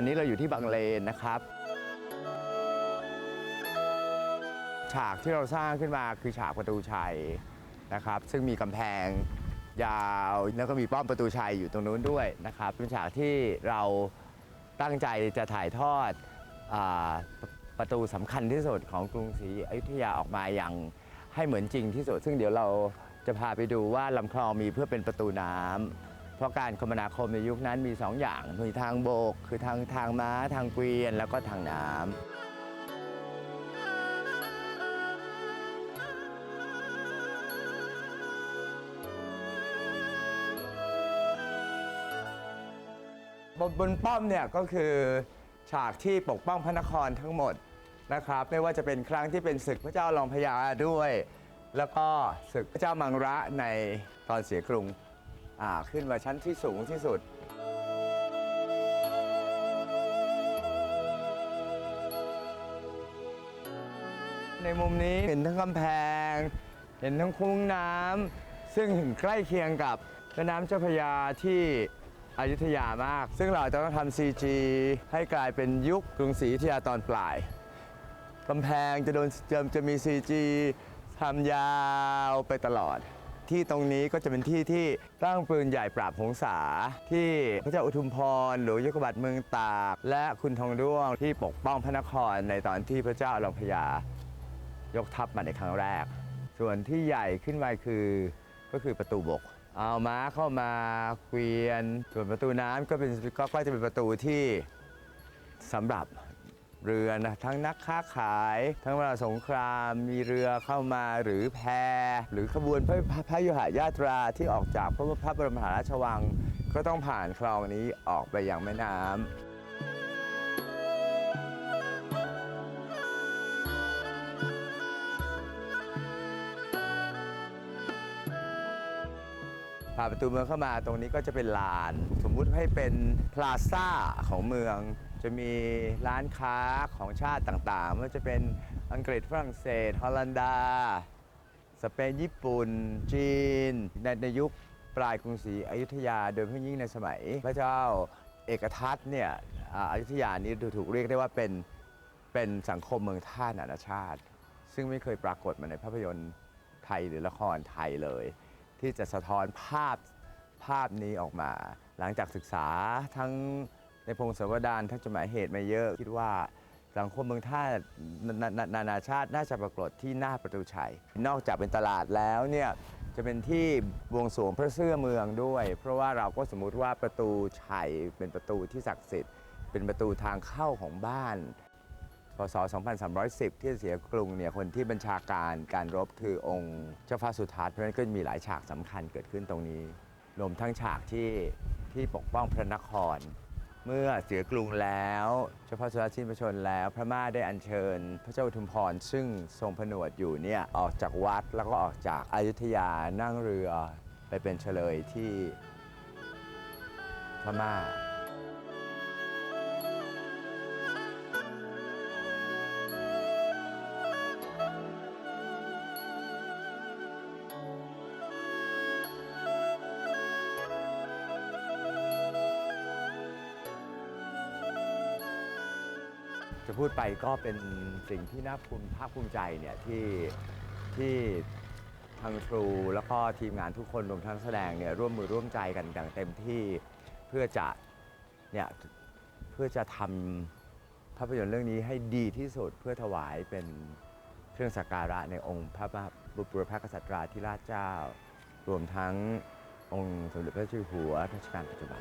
อนนี้เราอยู่ที่บางเลนนะครับ ฉากที่เราสร้างขึ้นมาคือฉากประตูชัยนะครับ ซึ่งมีกำแพงยาวแล้วก็มีป้อมประตูชัยอยู่ตรงนู้นด้วยนะครับเป็นฉากที่เราตั้งใจจะถ่ายทอดอาปประตูสำคัญที่สุดของกรุงศรีอยุธยาออกมาอย่างให้เหมือนจริงที่สุด ซึ่งเดี๋ยวเราจะพาไปดูว่าลำคลองมีเพื่อเป็นประตูน้ำ เพราะการคมนาคมในยุคนั้นมีสองอย่างมีทางโบก คือทางทางม้าทางเกวียน แล้วก็ทางน้ำบนบนป้อมเนี่ยก็คือฉากที่ปกป้องพระนครทั้งหมดนะครับ ไม่ว่าจะเป็นครั้งที่เป็นศึกพระเจ้ารองพญาด้วย แล้วก็ศึกพระเจ้ามังระในตอนเสียกรุง อ่าขึ้นมาชั้นที่สูงที่สุด ในมุมนี้เห็นทั้งกำแพง เห็นทั้งคุ้งน้ำซึ่งใกล้เคียงกับแม่น้ำเจ้าพระยาที่อยุธยามาก ซึ่งเราจะต้องทำ CG ให้กลายเป็นยุคกรุงศรีอยุธยาตอนปลายกำแพงจะโดนจะจะมี CG ทำยาวไปตลอด ที่ตรงนี้ก็จะเป็นที่ที่ตั้งปืนใหญ่ปราบหงสาที่พระเจ้าอุทุมพรหรือยกบัตรเมืองตาก และคุณทองด้วงที่ปกป้องพระนครในตอนที่พระเจ้าอลองพญายกทัพมาในครั้งแรก ส่วนที่ใหญ่ขึ้นมาคือก็คือประตูบก เอาม้าเข้ามาเกวียน ส่วนประตูน้ำก็เป็นก็ก็จะเป็นประตูที่สำหรับ เรือนะทั้งนักค้าขาย ทั้งเวลาสงครามมีเรือเข้ามาหรือแพ หรือขบวนพระพระยุหญาตราที่ออกจากพระพระบรมมหาราชวัง ก็ต้องผ่านคลองนี้ออกไปยังแม่น้ำผ่านประตูเมืองเข้ามาตรงนี้ก็จะเป็นลาน สมมุติให้เป็นพลาซ่าของเมือง จะมีร้านค้าของชาติต่างๆไม่ว่าจะเป็นอังกฤษฝรั่งเศสฮอลันดา สเปนญี่ปุ่น จีน ในในยุคปลายกรุงศรีอยุธยา โดยเฉพาะยิ่งในสมัย พระเจ้าเอกทัตเนี่ยอ่าอยุธยานี้ถูกเรียกได้ว่าเป็นเป็นสังคมเมืองท่านานาชาติ ซึ่งไม่เคยปรากฏมาในภาพยนตร์ไทยหรือละครไทยเลย ที่จะสะท้อนภาพภาพนี้ออกมา หลังจากศึกษาทั้ง ในพงศาวดารทั้งจดหมายเหตุมาเยอะ คิดว่าสังคมเมืองท่านานานานาชาติน่าจะปรากฏที่หน้าประตูชัย นอกจากเป็นตลาดแล้วเนี่ยจะเป็นที่บวงสรวงพระเสื้อเมืองด้วย เพราะว่าเราก็สมมุติว่าประตูชัยเป็นประตูที่ศักดิ์สิทธิ์เป็นประตูทางเข้าของบ้านพศ 2310 ที่เสียกรุงเนี่ยคนที่บัญชาการการรบคือองค์เจ้าฟ้าสุทัศน์เพราะฉะนั้นก็มีหลายฉากสำคัญเกิดขึ้นตรงนี้รวมทั้งฉากที่ที่ปกป้องพระนคร เมื่อเสียกรุงแล้วเจ้าพ่อสุรชินประชนแล้ว พระม่าได้อัญเชิญ พระเจ้าอุทุมพรซึ่งทรงผนวดอยู่เนี่ยออกจากวัดแล้วก็ออกจากอายุทยานั่งเรือไปเป็นเฉลยที่พม่า จะพูดไปก็เป็นสิ่งที่น่าภูมิภาคภูมิใจเนี่ยที่ที่ทางทรูแล้วก็ทีมงานทุกคนรวมทั้งแสดงเนี่ยร่วมมือร่วมใจกันอย่างเต็มที่เพื่อจะเนี่ยเพื่อจะทำภาพยนตร์เรื่องนี้ให้ดีที่สุดเพื่อถวายเป็นเครื่องสักการะในองค์พระบุตรพระกษัตริย์ธิราชเจ้า รวมทั้งองค์สมเด็จพระเจ้าอยู่หัวรัชกาลปัจจุบัน